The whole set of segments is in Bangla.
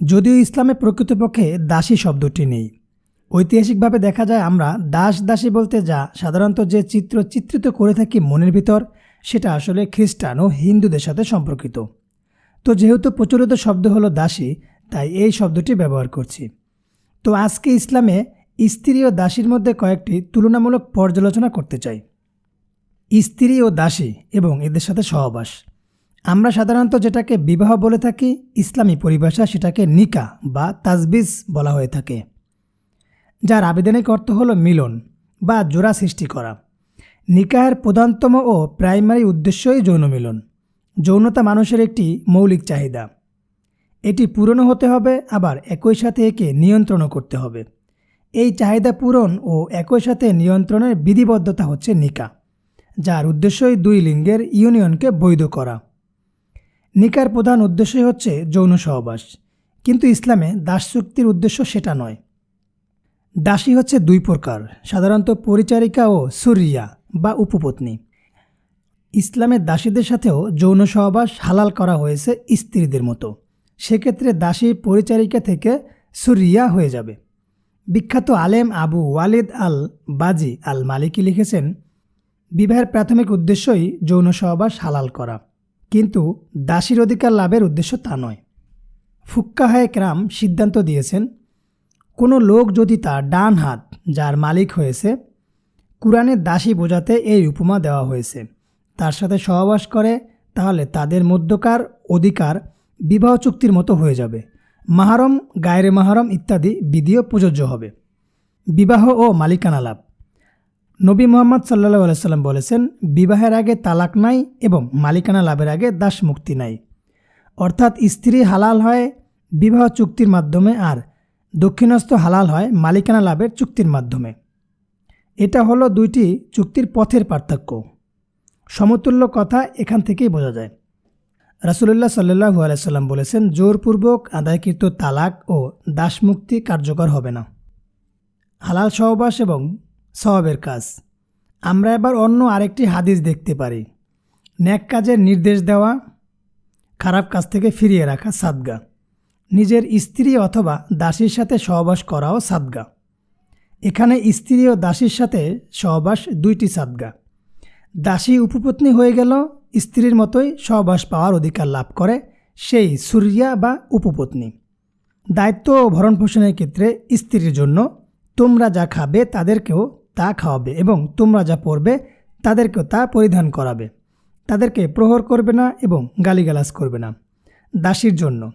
যদিও ইসলামে প্রকৃতপক্ষে দাসী শব্দটি নেই। ঐতিহাসিকভাবে দেখা যায় আমরা দাস দাসী বলতে যা সাধারণত যে চিত্র চিত্রিত করে থাকি মনের ভিতর, সেটা আসলে খ্রিস্টান ও হিন্দুদের সাথে সম্পর্কিত। তো যেহেতু প্রচলিত শব্দ হলো দাসী, তাই এই শব্দটি ব্যবহার করছি। তো আজকে ইসলামে স্ত্রী ও দাসীর মধ্যে কয়েকটি তুলনামূলক পর্যালোচনা করতে চাই। স্ত্রী ও দাসী এবং এদের সাথে সহবাস। আমরা সাধারণত যেটাকে বিবাহ বলে থাকি, ইসলামী পরিভাষা সেটাকে নিকা বা তাজবিজ বলা হয়ে থাকে, যার আবেদনিক অর্থ হলো মিলন বা জোড়া সৃষ্টি করা। নিকাহের প্রধানতম ও প্রাইমারি উদ্দেশ্যই যৌন মিলন। যৌনতা মানুষের একটি মৌলিক চাহিদা। এটি পূরণও হতে হবে, আবার একই সাথে একে নিয়ন্ত্রণও করতে হবে। এই চাহিদা পূরণ ও একই সাথে নিয়ন্ত্রণের বিধিবদ্ধতা হচ্ছে নিকা, যার উদ্দেশ্যই দুই লিঙ্গের ইউনিয়নকে বৈধ করা। নিকার প্রধান উদ্দেশ্যই হচ্ছে যৌন সহবাস। কিন্তু ইসলামে দাস চুক্তির উদ্দেশ্য সেটা নয়। দাসী হচ্ছে দুই প্রকার, সাধারণত পরিচারিকা ও সুরিয়া বা উপপত্নী। ইসলামের দাসীদের সাথেও যৌন সহবাস হালাল করা হয়েছে স্ত্রীদের মতো। সেক্ষেত্রে দাসী পরিচারিকা থেকে সুরিয়া হয়ে যাবে। বিখ্যাত আলেম আবু ওয়ালিদ আল বাজি আল মালিকি লিখেছেন, বিবাহের প্রাথমিক উদ্দেশ্যই যৌন সহবাস হালাল করা। কিন্তু দাসীর অধিকার লাভের উদ্দেশ্য তা নয়। ফুক্কাহায় ক্রাম সিদ্ধান্ত দিয়েছেন, কোনো লোক যদি তার ডান হাত, যার মালিক হয়েছে কোরআনের দাসী বোঝাতে এই উপমা দেওয়া হয়েছে। তার সাথে সহবাস করে, তাহলে তাদের মধ্যকার অধিকার বিবাহ চুক্তির মতো হয়ে যাবে। মাহারম, গায়রে মাহারম ইত্যাদি বিধিও প্রযোজ্য হবে। বিবাহ ও মালিকানা লাভ। নবী মোহাম্মদ সাল্লাহ আলাইসাল্লাম বলেছেন, বিবাহের আগে তালাক নাই এবং মালিকানা লাভের আগে দাস মুক্তি নাই। অর্থাৎ স্ত্রী হালাল হয়, বিবাহ চুক্তির মাধ্যমে, আর দক্ষিণস্থ হালাল হয়, মালিকানা লাভের চুক্তির মাধ্যমে। এটা হলো দুইটি চুক্তির পথের পার্থক্য। সমতুল্য কথা এখান থেকেই বোঝা যায়। রাসুলুল্লাহ সাল্লু আলাইসাল্লাম বলেছেন, জোরপূর্বক আদায়কৃত তালাক ও দাসমুক্তি কার্যকর হবে না। হালাল সহবাস এবং সওয়াবের কাজ। আমরা এবার অন্য আরেকটি হাদিস দেখতে পারি। ন্যাক কাজের নির্দেশ দেওয়া, খারাপ কাজ থেকে ফিরিয়ে রাখা সাদগা। নিজের স্ত্রী অথবা দাসীর সাথে সহবাস করাও সাদগা। এখানে স্ত্রী ও দাসীর সাথে সহবাস দুইটি সাদগা। দাসী উপপত্নী হয়ে গেল, স্ত্রীর মতোই সহবাস পাওয়ার অধিকার লাভ করে সেই সুরিয়া বা উপপত্নী। দায়িত্ব ও ভরণ পোষণের ক্ষেত্রে স্ত্রীর জন্য তোমরা যা খাবে তাদেরকেও তা খাওয়াবে এবং তোমরা যা পরবে তাদেরকেও তা পরিধান করাবে। তাদেরকে প্রহর করবে না এবং গালিগালাজ করবে না। দাসীর জন্য।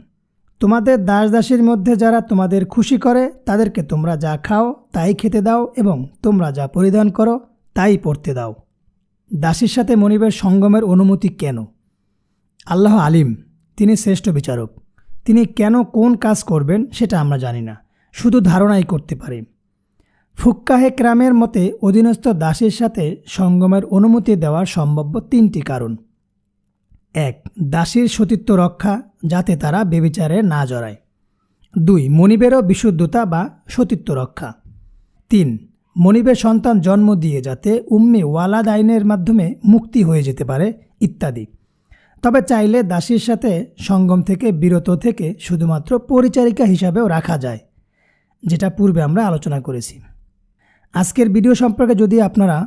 তোমাদের দাস দাসীর মধ্যে যারা তোমাদের খুশি করে, তাদেরকে তোমরা যা খাও তাই খেতে দাও এবং তোমরা যা পরিধান করো তাই পরতে দাও। দাসীর সাথে মনিবের সঙ্গমের অনুমতি কেন? আল্লাহ আলিম, তিনি শ্রেষ্ঠ বিচারক। তিনি কেন কোন কাজ করবেন সেটা আমরা জানি না। শুধু ধারণাই করতে পারি। ফুক্কাহে ক্রামের মতে অধীনস্থ দাসীর সাথে সঙ্গমের অনুমতি দেওয়ার সম্ভাব্য তিনটি কারণ। এক, দাসীর সতীত্ব রক্ষা, যাতে তারা বেবিচারে না জড়ায়। দুই, মনিবেরও বিশুদ্ধতা বা সতীত্ব রক্ষা। তিন, মনিবের সন্তান জন্ম দিয়ে যাতে উম্মে ওয়ালাদ আইনের মাধ্যমে মুক্তি হয়ে যেতে পারে, ইত্যাদি। তবে চাইলে দাসীর সাথে সঙ্গম থেকে বিরত থেকে শুধুমাত্র পরিচারিকা হিসাবেও রাখা যায়, যেটা পূর্বে আমরা আলোচনা করেছি। আজকের ভিডিও সম্পর্কে যদি আপনারা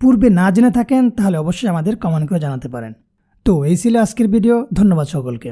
পূর্বে না জেনে থাকেন, তাহলে অবশ্যই আমাদের কমেন্ট করে জানাতে পারেন। তো এই ছিল আজকের ভিডিও, ধন্যবাদ সকলকে।